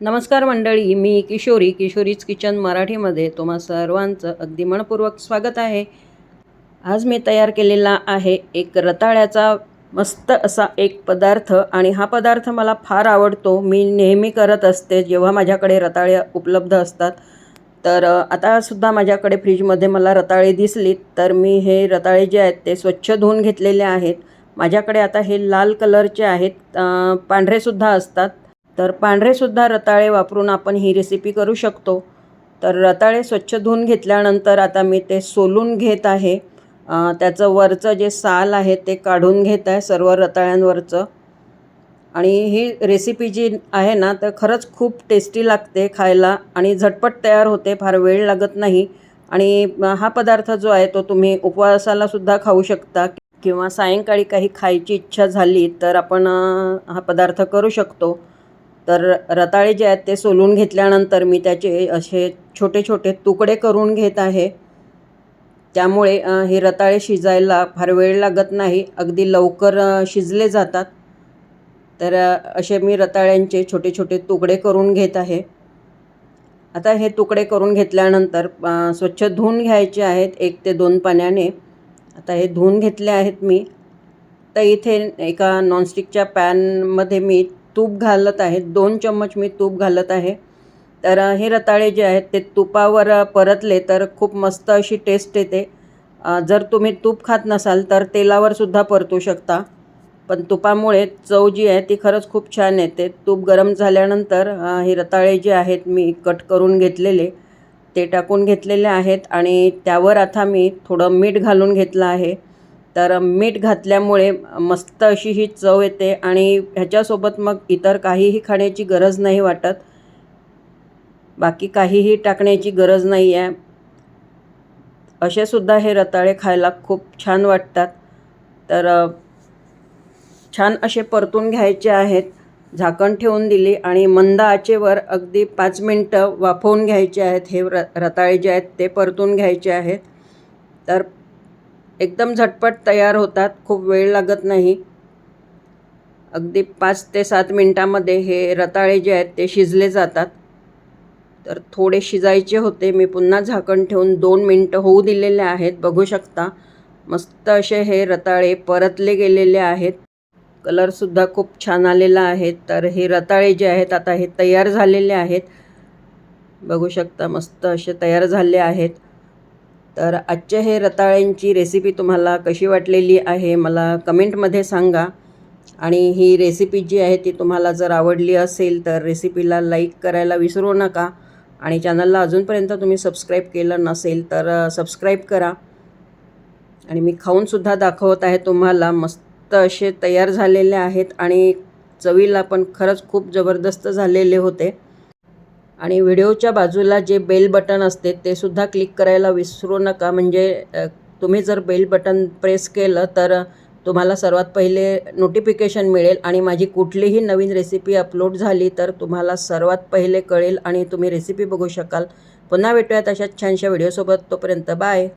नमस्कार मंडळी मी किशोरी किशोरीज किचन मराठीमध्ये तुम्हा सर्वांचं अगदी मनपूर्वक स्वागत आहे. आज मी तयार केलेला आहे एक रताळ्याचा मस्त असा एक पदार्थ आणि हा पदार्थ मला फार आवडतो. मी नेहमी करत असते जेव्हा माझ्याकडे रताळे उपलब्ध असतात. तर आतासुद्धा माझ्याकडे फ्रीजमध्ये मला रताळे दिसलीत तर मी हे रताळे जे आहेत ते स्वच्छ धुवून घेतलेले आहेत. माझ्याकडे आता हे लाल कलरचे आहेत पांढरेसुद्धा असतात. तर पांढरेसुद्धा रताळे वापरून आपण ही रेसिपी करू शकतो. तर रताळे स्वच्छ धुवून घेतल्यानंतर आता मी ते सोलून घेत आहे. त्याचं वरचं जे साल आहे ते काढून घेत आहे सर्व रताळ्यांवरचं. आणि ही रेसिपी जी आहे ना तर खरंच खूप टेस्टी लागते खायला आणि झटपट तयार होते फार वेळ लागत नाही. आणि हा पदार्थ जो आहे तो तुम्ही उपवासालासुद्धा खाऊ शकता किंवा सायंकाळी काही खायची इच्छा झाली तर आपण हा पदार्थ करू शकतो. तर रताळे जे आहेत ते सोलून घेतल्यानंतर मी त्याचे असे छोटे छोटे तुकडे करून घेत आहे. त्यामुळे हे रताळे शिजायला फार वेळ लागत नाही. अगदी लवकर शिजले जातात. तर असे मी रताळ्यांचे छोटे छोटे तुकडे करून घेत आहे. आता हे तुकडे करून घेतल्यानंतर स्वच्छ धुवून घ्यायचे आहेत. एक ते दोन पाण्याने. आता हे धुवून घेतले आहेत मी. तर इथे एका नॉनस्टिकच्या पॅनमध्ये मी तूप घालत आहे. दोन चम्मच मी तूप घालत आहे. तर हे रताळे जे आहेत ते तुपावर परतले तर खूप मस्त अशी टेस्ट येते. जर तुम्ही तूप खात नसाल तर तेलावरसुद्धा परतू शकता. पण तुपामुळे चव जी आहे ती खरंच खूप छान येते. तूप गरम झाल्यानंतर हे रताळे जे आहेत मी कट करून घेतलेले ते टाकून घेतलेले आहेत. आणि त्यावर आता मी थोडं मीठ घालून घेतलं आहे. तर मीठ घातल्यामुळे मस्त अशी ही चव येते आणि ह्याच्यासोबत मग इतर काहीही खाण्याची गरज नाही वाटत. बाकी काहीही टाकण्याची गरज नाही आहे असेसुद्धा हे रताळे खायला खूप छान वाटतात. तर छान असे परतून घ्यायचे आहेत. झाकण ठेवून दिली आणि मंद आचेवर अगदी पाच मिनटं वाफवून घ्यायचे आहेत. हे र रताळे जे आहेत ते परतून घ्यायचे आहेत. तर एकदम झटपट तयार होतात खूप वेळ लागत नाही. अगदी पाच ते सात मिनटामध्ये हे रताळे जे आहेत ते शिजले जातात. तर थोडे शिजायचे होते मी पुन्हा झाकण ठेवून दोन मिनटं होऊ दिलेले आहेत बघू शकता. मस्त असे हे रताळे परतले गेलेले आहेत. कलरसुद्धा खूप छान आलेला आहे तर हे रताळे जे आहेत आता हे तयार झालेले आहेत. बघू शकता मस्त असे तयार झाले आहेत. तर आजच्या हे रताळ्यांची रेसिपी तुम्हाला कशी वाटलेली आहे मला कमेंटमध्ये सांगा. आणि ही रेसिपी जी आहे ती तुम्हाला जर आवडली असेल तर रेसिपीला लाईक करायला विसरू नका. आणि चॅनलला अजूनपर्यंत तुम्ही सबस्क्राईब केलं नसेल तर सबस्क्राईब करा. आणि मी खाऊनसुद्धा दाखवत आहे तुम्हाला मस्त असे तयार झालेले आहेत. आणि चवीला पण खरंच खूप जबरदस्त झालेले होते. आणि व्हिडिओच्या बाजूला जे बेल बटन असते ते सुद्धा क्लिक करायला विसरू नका. म्हणजे तुम्ही जर बेल बटन प्रेस केलं तर तुम्हाला सर्वात पहिले नोटिफिकेशन मिळेल आणि माझी कुठलीही नवीन रेसिपी अपलोड झाली तर तुम्हाला सर्वात पहिले कळेल आणि तुम्ही रेसिपी बघू शकाल. पुन्हा भेटूयात अशाच छानशा व्हिडिओसोबत. तोपर्यंत बाय.